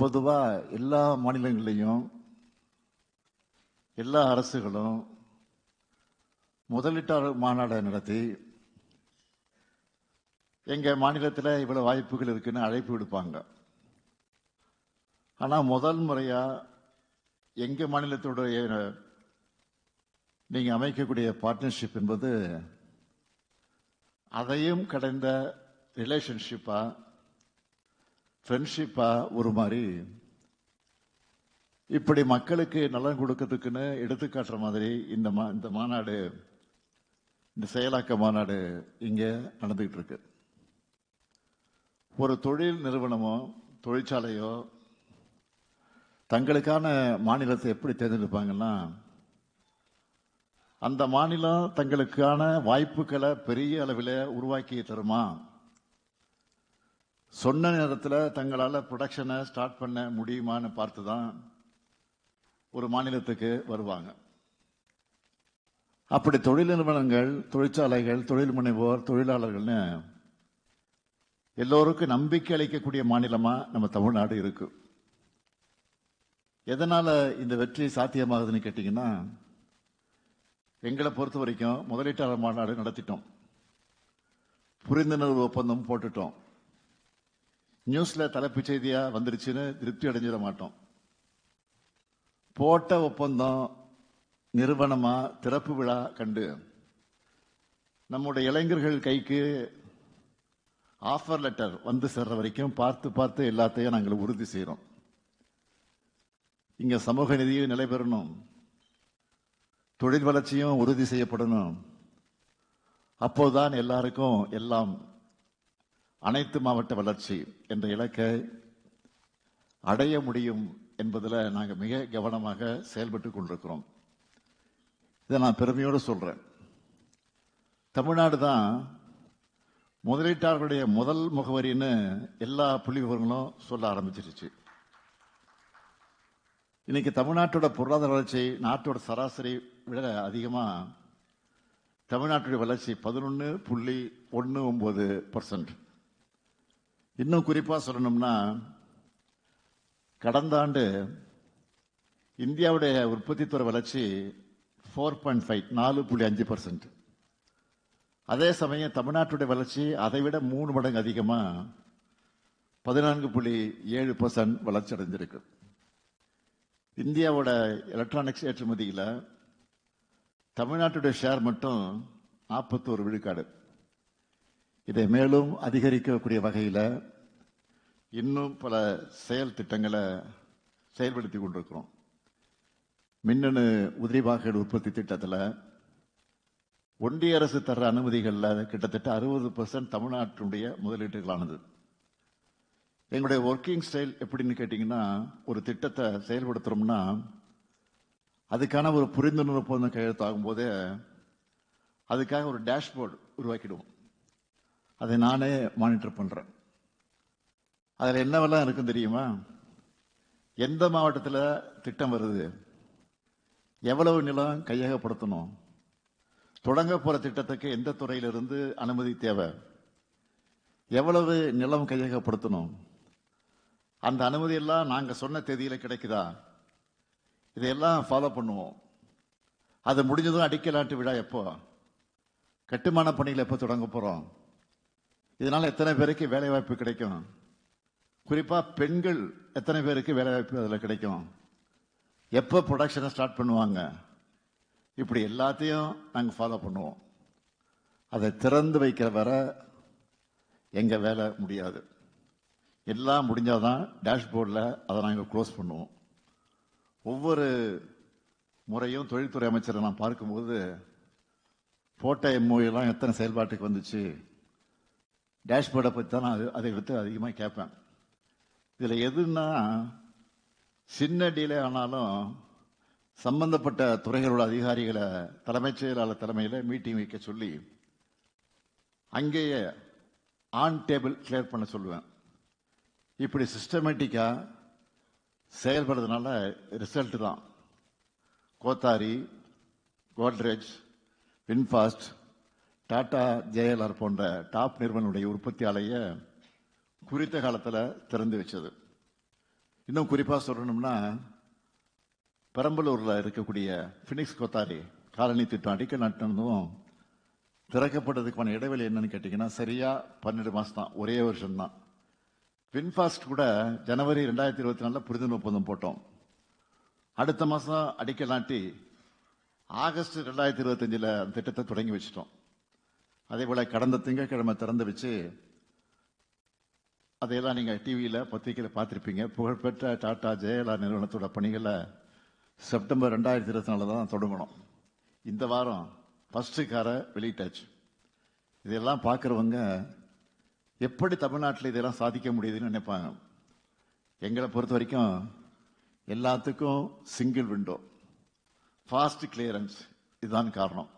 பொதுவாக எல்லா மாநிலங்கள்லையும் எல்லா அரசுகளும் முதலீட்டாளர் மாநாடை நடத்தி எங்கள் மாநிலத்தில் இவ்வளோ வாய்ப்புகள் இருக்குன்னு அழைப்பு விடுப்பாங்க. ஆனால் முதல் முறையாக எங்கள் மாநிலத்துடைய நீங்கள் அமைக்கக்கூடிய பார்ட்னர்ஷிப் என்பது அதையும் கடந்த ரிலேஷன்ஷிப்பாக ஃப்ரெண்ட்ஷிப்பா ஒரு மாதிரி இப்படி மக்களுக்கு நலன் கொடுக்கறதுக்குன்னு எடுத்துக்காட்டுற மாதிரி இந்த மா இந்த மாநாடு இந்த செயலாக்க மாநாடு இங்க நடந்துகிட்டு இருக்கு ஒரு தொழில் நிறுவனமோ தொழிற்சாலையோ தங்களுக்கான மாநிலத்தை எப்படி தேர்ந்தெடுப்பாங்கன்னா அந்த மாநிலம் தங்களுக்கான வாய்ப்புகளை பெரிய அளவில் உருவாக்கி தருமா? சொன்ன நேரத்தில் தங்களால் ப்ரொடக்ஷனை ஸ்டார்ட் பண்ண முடியுமான்னு பார்த்து தான் ஒரு மாநிலத்துக்கு வருவாங்க. அப்படி தொழில் நிறுவனங்கள் தொழிற்சாலைகள் தொழில் முனைவோர் தொழிலாளர்கள்னு எல்லோருக்கும் நம்பிக்கை அளிக்கக்கூடிய மாநிலமாக நம்ம தமிழ்நாடு இருக்கு. எதனால் இந்த வெற்றி சாத்தியமாகுதுன்னு கேட்டிங்கன்னா எங்களை பொறுத்த வரைக்கும் முதலீட்டாளர் மாநாடு நடத்திட்டோம். புரிந்துணர்வு ஒப்பந்தம் போட்டுட்டோம். நியூஸ்ல தலைப்புச் செய்தியா வந்துருச்சுன்னு திருப்தி அடைஞ்சிட மாட்டோம். போட்ட ஒப்பந்தம் நிறுவனமா திறப்பு விழா கண்டு நம்முடைய இளைஞர்கள் கைக்கு ஆஃபர் லெட்டர் வந்து சேர்ற வரைக்கும் பார்த்து பார்த்து எல்லாத்தையும் நாங்கள் உறுதி செய்கிறோம் இங்க சமூக நிதியும் நிலை பெறணும். தொழில் வளர்ச்சியும் உறுதி செய்யப்படணும். அப்போதுதான் எல்லாருக்கும் எல்லாம் அனைத்து மாவட்ட வளர்ச்சி என்ற இலக்கை அடைய முடியும் என்பதில் நாங்கள் மிக கவனமாக செயல்பட்டு கொண்டிருக்கிறோம். இதை நான் பெருமையோடு சொல்கிறேன் தமிழ்நாடு தான் முதலீட்டாளர்களுடைய முதல் முகவரின்னு எல்லா புள்ளி விவரங்களும் சொல்ல ஆரம்பிச்சிருச்சு. இன்னைக்கு தமிழ்நாட்டோட பொருளாதார வளர்ச்சி நாட்டோட சராசரி விட அதிகமாக தமிழ்நாட்டுடைய வளர்ச்சி பதினொன்று புள்ளி ஒன்று ஒம்பது பர்சன்ட் இன்னும் குறிப்பாக சொல்லணும்னா கடந்த ஆண்டு இந்தியாவுடைய உற்பத்தி துறை வளர்ச்சி ஃபோர் பாயிண்ட் ஃபைவ் நாலு புள்ளி அஞ்சு பர்சன்ட் அதே சமயம் தமிழ்நாட்டுடைய வளர்ச்சி அதை விட மூணு மடங்கு அதிகமாக பதினான்கு புள்ளி ஏழு பர்சன்ட் வளர்ச்சி அடைஞ்சிருக்கு. இந்தியாவோட எலக்ட்ரானிக்ஸ் ஏற்றுமதியில் தமிழ்நாட்டுடைய ஷேர் மட்டும் நாற்பத்தோரு விழுக்காடு. இதை மேலும் அதிகரிக்கக்கூடிய வகையில் இன்னும் பல செயல் திட்டங்களை செயல்படுத்தி கொண்டிருக்கிறோம். மின்னணு உதிரி வாகன உற்பத்தி திட்டத்தில் ஒன்றிய அரசு தர அனுமதிகளில் கிட்டத்தட்ட அறுபது பர்சன்ட் தமிழ்நாட்டினுடைய முதலீட்டுகளானது. எங்களுடைய ஒர்க்கிங் ஸ்டைல் எப்படின்னு கேட்டிங்கன்னா ஒரு திட்டத்தை செயல்படுத்துறோம்னா அதுக்கான ஒரு புரிந்துணர்வு ஒப்பந்தம் கையெழுத்தாகும் போதே அதுக்காக ஒரு டேஷ்போர்டு உருவாக்கிடுவோம். அதை நானே மானிட்டர் பண்றேன். அதில் என்னவெல்லாம் இருக்கும் தெரியுமா? எந்த மாவட்டத்தில் திட்டம் வருது? எவ்வளவு நிலம் கையகப்படுத்தணும்? தொடங்க போகிற திட்டத்துக்கு எந்த துறையிலிருந்து அனுமதி தேவை? எவ்வளவு நிலம் கையகப்படுத்தணும்? அந்த அனுமதி எல்லாம் சொன்ன தேதியில் கிடைக்குதா? இதையெல்லாம் ஃபாலோ பண்ணுவோம். அது முடிஞ்சதும் அடிக்கலாட்டு விழா எப்போ? கட்டுமான பணிகள் எப்போ தொடங்க போகிறோம் இதனால எத்தனை பேருக்கு வேலை வாய்ப்பு கிடைக்கும்? குறிப்பா பெண்கள் எத்தனை பேருக்கு வேலை வாய்ப்பு அதில் கிடைக்கும்? எப்போ ப்ரொடக்ஷனை ஸ்டார்ட் பண்ணுவாங்க? இப்படி எல்லாத்தையும் நாங்கள் ஃபாலோ பண்ணுவோம். அதை திறந்து வைக்கிற வர எங்கள் வேலை முடியாது. எல்லாம் முடிஞ்சாதான் டேஷ்போர்டில் அதை நாங்கள் க்ளோஸ் பண்ணுவோம். ஒவ்வொரு முறையும் தொழில்துறை அமைச்சரை நான் பார்க்கும்போது போட்ட எம்ஓஎல்லாம் எத்தனை செயல்பாட்டுக்கு வந்துச்சு? டேஷ்போர்டை பற்றி தான் நான் அதை எடுத்து அதிகமாக கேட்பேன். இதில் எதுன்னா சின்ன டிலே ஆனாலும் சம்பந்தப்பட்ட துறைகளோட அதிகாரிகளை தலைமைச் செயலாளர் தலைமையில் மீட்டிங் வைக்க சொல்லி அங்கேயே ஆன் டேபிள் கிளியர் பண்ண சொல்லுவேன். இப்படி சிஸ்டமேட்டிக்காக செயல்படுறதுனால ரிசல்ட் தான். கோத்தாரி கோட்ரேஜ் வின்ஃபாஸ்ட் டாடா ஜேஎல்ஆர் போன்ற டாப் நிறுவனுடைய உற்பத்தி ஆலையை குறித்த காலத்தில் திறந்து வச்சது. இன்னும் குறிப்பாக சொல்லணும்னா பெரம்பலூரில் இருக்கக்கூடிய ஃபினிக்ஸ் கொத்தாரி காலனி திட்டம் அடிக்க நாட்டினதும் திறக்கப்பட்டதுக்கான இடைவெளி என்னன்னு கேட்டிங்கன்னா சரியாக பன்னெண்டு மாதம் தான் ஒரே வருஷம் தான் வின்ஃபாஸ்ட் கூட ஜனவரி ரெண்டாயிரத்தி இருபத்தி நாலில் புரிதல் ஒப்பந்தம் போட்டோம். அடுத்த மாதம் அடிக்கல் நாட்டி ஆகஸ்ட் ரெண்டாயிரத்தி இருபத்தஞ்சில் அந்த திட்டத்தை தொடங்கி வச்சிட்டோம். அதே போல் கடந்த திங்கட்கிழமை திறந்து வச்சு அதையெல்லாம் நீங்கள் டிவியில் பத்திரிக்கையில் பார்த்துருப்பீங்க. புகழ்பெற்ற டாடா ஜெயலலிதா நிறுவனத்தோட பணிகளை செப்டம்பர் ரெண்டாயிரத்தி இருபத்தி நாலில் தான் தொடங்கணும். இந்த வாரம் ஃபர்ஸ்ட் காரை வெளியிட்டாச்சு. இதெல்லாம் பார்க்குறவங்க எப்படி தமிழ்நாட்டில் இதெல்லாம் சாதிக்க முடியுதுன்னு நினைப்பாங்க. எங்களை பொறுத்த வரைக்கும் எல்லாத்துக்கும் சிங்கிள் விண்டோ ஃபாஸ்ட் கிளியரன்ஸ் இதுதான் காரணம்.